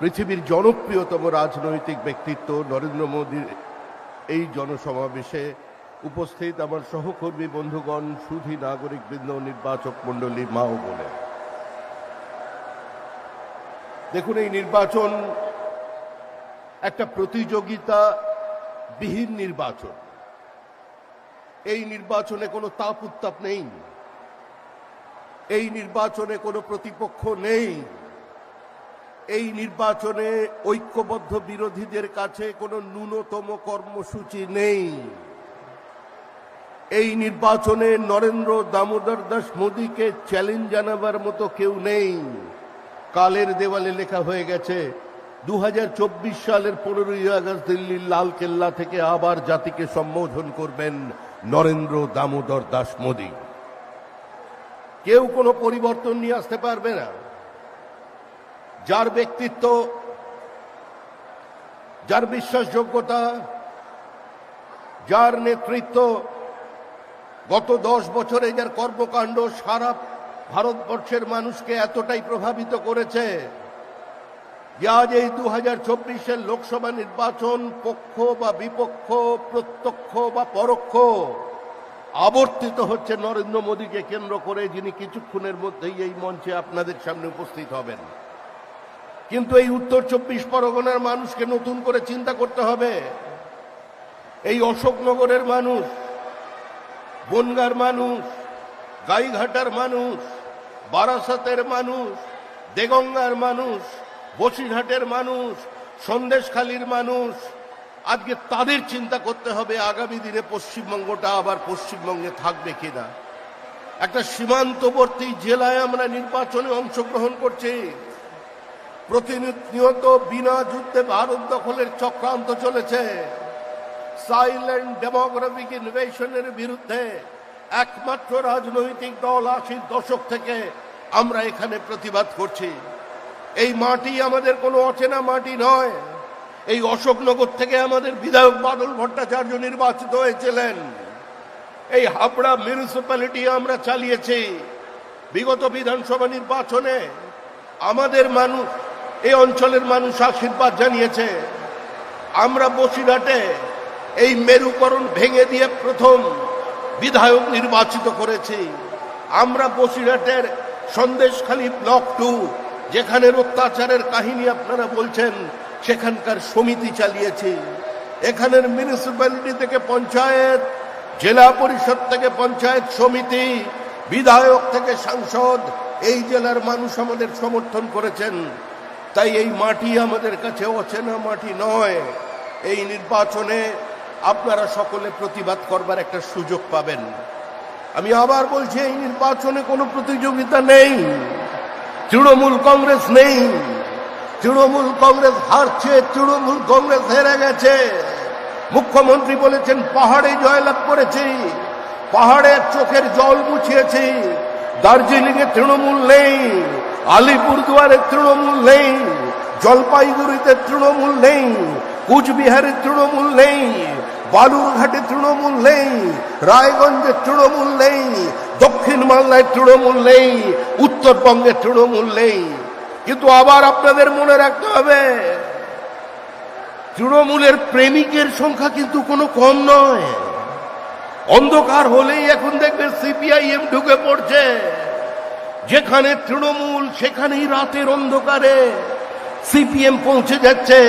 পৃথিবীর জনপ্রিয়তম রাজনৈতিক ব্যক্তিত্ব নরেন্দ্র মোদীর এই জনসমাবেশে উপস্থিত আমার সহকর্মী বন্ধুগণ, সুধী নাগরিকবৃন্দ, নির্বাচক মণ্ডলী, মা বলে দেখুন, এই নির্বাচন একটা প্রতিযোগিতা বিহীন নির্বাচন। এই নির্বাচনে কোনো তাপ উত্তাপ নেই। এই নির্বাচনে কোনো প্রতিপক্ষ নেই। এই নির্বাচনে ঐক্যবদ্ধ বিরোধীদের কাছে কোনো ন্যূনতম কর্মসূচি নেই। এই নির্বাচনে নরেন্দ্র দামোদর দাস মোদীকে চ্যালেঞ্জ জানাবার মতো কেউ নেই। কালের দেওয়ালে লেখা হয়ে গেছে দু হাজার চব্বিশ সালের পনেরোই আগস্ট দিল্লির লাল কেল্লা থেকে আবার জাতিকে সম্বোধন করবেন নরেন্দ্র দামোদর দাস মোদী। কেউ কোনো পরিবর্তন নিয়ে আসতে পারবে না। যার ব্যক্তিত্ব, যার বিশ্বাসযোগ্যতা, যার নেতৃত্ব গত দশ বছরে যার কর্মকাণ্ড সারা ভারতবর্ষের মানুষকে এতটাই প্রভাবিত করেছে যে আজ এই দু হাজার চব্বিশের লোকসভা নির্বাচন পক্ষ বা বিপক্ষ, প্রত্যক্ষ বা পরোক্ষ আবর্তিত হচ্ছে নরেন্দ্র মোদীকে কেন্দ্র করে যিনি কিছুক্ষণের মধ্যেই এই মঞ্চে আপনাদের সামনে উপস্থিত হবেন। কিন্তু এই উত্তর চব্বিশ পরগনার মানুষকে নতুন করে চিন্তা করতে হবে। এই অশোকনগরের মানুষ, বনগার মানুষ, গাইঘাটার মানুষ, বারাসাতের মানুষ, দেগঙ্গার মানুষ, বসিরহাটের মানুষ, সন্দেশখালীর মানুষ, আজকে তাদের চিন্তা করতে হবে আগামী দিনে পশ্চিমবঙ্গটা আবার পশ্চিমবঙ্গে থাকবে কিনা। একটা সীমান্তবর্তী জেলায় আমরা নির্বাচনে অংশগ্রহণ করছি। প্রতিনিয়ত বিনা যুদ্ধে ভারত দখলের চক্রান্ত চলেছে। সাইলেন্ট ডেমোগ্রাফিক ইনভেশনের বিরুদ্ধে একমাত্র রাজনৈতিক দল আশির দশক থেকে আমরা এখানে প্রতিবাদ করছি। এই মাটি আমাদের কোনো অচেনা মাটি নয়। এই অশোকনগর থেকে আমাদের বিধায়ক বাদল ভট্টাচার্য নির্বাচিত হয়েছিলেন। এই হাবড়া মিউনিসিপ্যালিটি আমরা চালিয়েছি। বিগত বিধানসভা নির্বাচনে আমাদের মানুষ এই অঞ্চলের মানুষ আশীর্বাদ জানিয়েছে। আমরা বসিরহাটে এই মেরুকরণ ভেঙে দিয়ে প্রথম বিধায়ক নির্বাচিত করেছি। আমরা বসিরহাটের সন্দেশখালী ব্লক টু, যেখানের অত্যাচারের কাহিনী আপনারা বলছেন, সেখানকার সমিতি চালিয়েছি। এখানের মিউনিসিপ্যালিটি থেকে পঞ্চায়েত, জেলা পরিষদ থেকে পঞ্চায়েত সমিতি, বিধায়ক থেকে সাংসদ, এই জেলার মানুষ আমাদের সমর্থন করেছেন। তাই এই মাটি আমাদের কাছে অচেনা মাটি নয়। এই নির্বাচনে আপনারা সকলে প্রতিবাদ করবার একটা সুযোগ পাবেন। আমি আবার বলছি, এই নির্বাচনে কোনো প্রতিযোগিতা নেই। তৃণমূল কংগ্রেস নেই। তৃণমূল কংগ্রেস হারছে, তৃণমূল কংগ্রেস হেরে গেছে। মুখ্যমন্ত্রী বলেছেন, পাহাড়ে জয়লাভ করেছি, পাহাড়ের চোখের জল মুছিয়েছি। দার্জিলিং এ তৃণমূল নেই, আলিপুরদুয়ারে তৃণমূল নেই, জলপাইগুড়িতে তৃণমূল নেই, কুচবিহারে তৃণমূল নেই, বালুরঘাটে তৃণমূল নেই, রায়গঞ্জে তৃণমূল নেই, দক্ষিণ বাংলায় তৃণমূল নেই, উত্তরবঙ্গে তৃণমূল নেই। কিন্তু আবার আপনাদের মনে রাখতে হবে, তৃণমূলের প্রেমিকের সংখ্যা কিন্তু কোনো কম নয়। অন্ধকার হলেই এখন দেখবে সিপিআইএম ঢুকে পড়ছে। যেখানে তৃণমূল, সেখানেই রাতের অন্ধকারে সিপিএম পৌঁছে যাচ্ছে।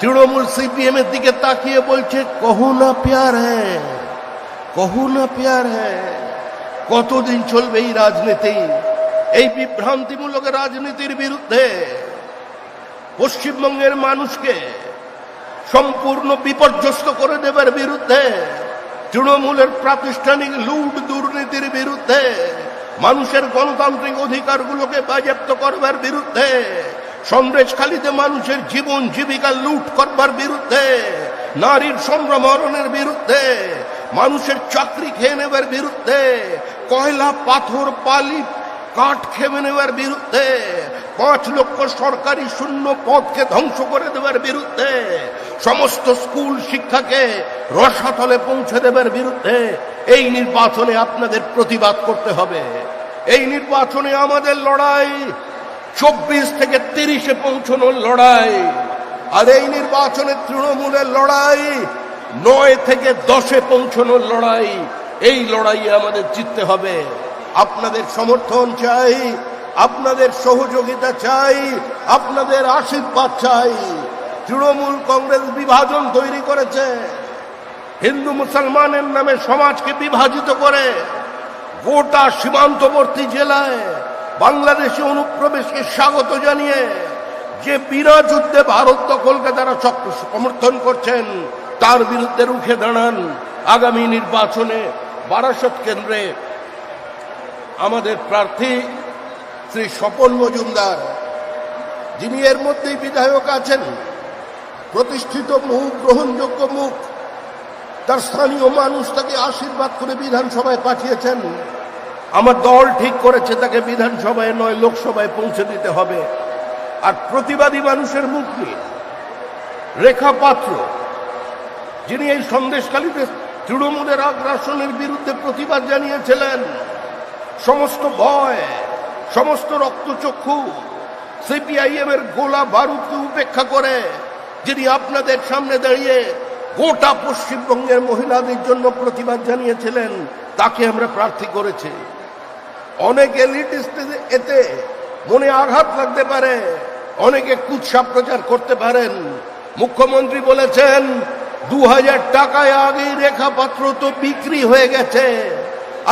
তৃণমূল সিপিএম এর দিকে তাকিয়ে বলছে, কহু না প্যার হ্যাঁ কহু না প্যার হ্যাঁ কতদিন চলবে এই রাজনীতি? এই বিভ্রান্তিমূলক রাজনীতির বিরুদ্ধে পশ্চিমবঙ্গের মানুষকে সম্পূর্ণ বিপর্যস্ত করে দেবার বিরুদ্ধে তৃণমূলের প্রাতিষ্ঠানিক লুট দুর্নীতির বিরুদ্ধে, মানুষের গণতান্ত্রিক অধিকারগুলোকে বাজেপ্ত করবার বিরুদ্ধে, সন্দেশখালীতে মানুষের জীবন জীবিকা লুট করবার বিরুদ্ধে, নারীর সম্ভ্রমরণের বিরুদ্ধে, মানুষের চাকরি খেয়ে নেবার বিরুদ্ধে, কয়লা পাথর পালি কাঠ খেমে নেওয়ার বিরুদ্ধে পাঁচ লক্ষ সরকারি শূন্য পদকে ধ্বংস করে দেওয়ার বিরুদ্ধে, সমস্ত স্কুল শিক্ষাকে রসাতলে পৌঁছে দেবার বিরুদ্ধে এই নির্বাচনে আপনাদের প্রতিবাদ করতে হবে। এই নির্বাচনে আমাদের লড়াই, চব্বিশ থেকে তিরিশে পৌঁছানোর লড়াই, আর এই নির্বাচনে তৃণমূলের লড়াই, নয় থেকে দশে পৌঁছানোর লড়াই, এই লড়াইয়ে আমাদের জিততে হবে। আপনাদের সমর্থন চাই আপনাদের সহযোগিতা চাই, আপনাদের আশীর্বাদ চাই। তৃণমূল কংগ্রেস বিভাজন তৈরি করেছে। হিন্দু মুসলমানের নামে সমাজকে বিভাজিত করে গোটা সীমান্তবর্তী জেলায় বাংলাদেশে অনুপ্রবেশকে স্বাগত জানিয়ে যে বিনা যুদ্ধে ভারত দখলকে তারা চক্র সমর্থন করছেন, তার বিরুদ্ধে রুখে দাঁড়ান। আগামী নির্বাচনে বারাসত কেন্দ্রে আমাদের প্রার্থী শ্রী স্বপন মজুমদার, যিনি এর মধ্যেই বিধায়ক আছেন, প্রতিষ্ঠিত মুখ, গ্রহণযোগ্য মুখ, তার স্থানীয় মানুষ তাকে আশীর্বাদ করে বিধানসভায় পাঠিয়েছেন। আমার দল ঠিক করেছে তাকে বিধানসভায় নয়, লোকসভায় পৌঁছে দিতে হবে। আর প্রতিবাদী মানুষের মুখ নিয়ে রেখা পাত্র, যিনি এই সন্দেশকালীতে তৃণমূলের আগ্রাসনের বিরুদ্ধে প্রতিবাদ জানিয়েছিলেন, সমস্ত ভয় সমস্ত রক্তচক্ষু সিপিআইএম এর গোলা বারুদকে উপেক্ষা করে, যিনি আপনাদের সামনে দাঁড়িয়ে গোটা পশ্চিমবঙ্গের মহিলাদের জন্য প্রতিবাদ জানিয়েছিলেন, তাকে আমরা প্রার্থী করেছি। অনেক এলিটিস্ট এতে মনে আঘাত লাগতে পারে, অনেকে কুৎসা প্রচার করতে পারেন। মুখ্যমন্ত্রী বলেছেন দু হাজার টাকায় আগেই রেখাপাত্র তো বিক্রি হয়ে গেছে।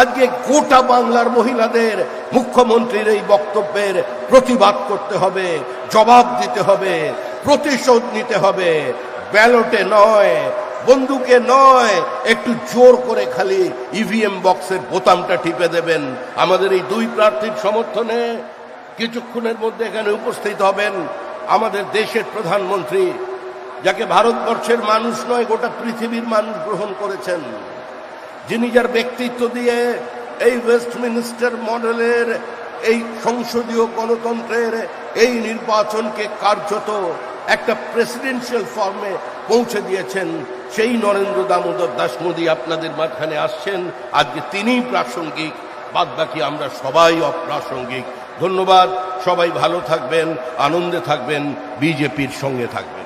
আজকে গোটা বাংলার মহিলাদের মুখ্যমন্ত্রীর এই বক্তব্যের প্রতিবাদ করতে হবে, জবাব দিতে হবে, প্রতিশোধ নিতে হবে। ব্যালটে নয়, বন্দুকে নয়, একটু জোর করে খালি ইভিএম বক্সের বোতামটা টিপে দেবেন। আমাদের এই দুই প্রার্থীর সমর্থনে কিছুক্ষণের মধ্যে এখানে উপস্থিত হবেন আমাদের দেশের প্রধানমন্ত্রী, যাকে ভারতবর্ষের মানুষ নয়, গোটা পৃথিবীর মানুষ গ্রহণ করেছেন। যিনি নিজের ব্যক্তিত্ব দিয়ে এই ওয়েস্টমিনিস্টার মডেলের এই সংসদীয় গণতন্ত্রের এই নির্বাচনকে কার্যত একটা প্রেসিডেন্সিয়াল ফর্মে পৌঁছে দিয়েছেন সেই নরেন্দ্র দামোদর দাস মোদী আপনাদের মাঝখানে আসছেন। আজকে তিনিই প্রাসঙ্গিক বাদ বাকি আমরা সবাই অপ্রাসঙ্গিক। ধন্যবাদ, সবাই ভালো থাকবেন, আনন্দে থাকবেন, বিজেপির সঙ্গে থাকবেন।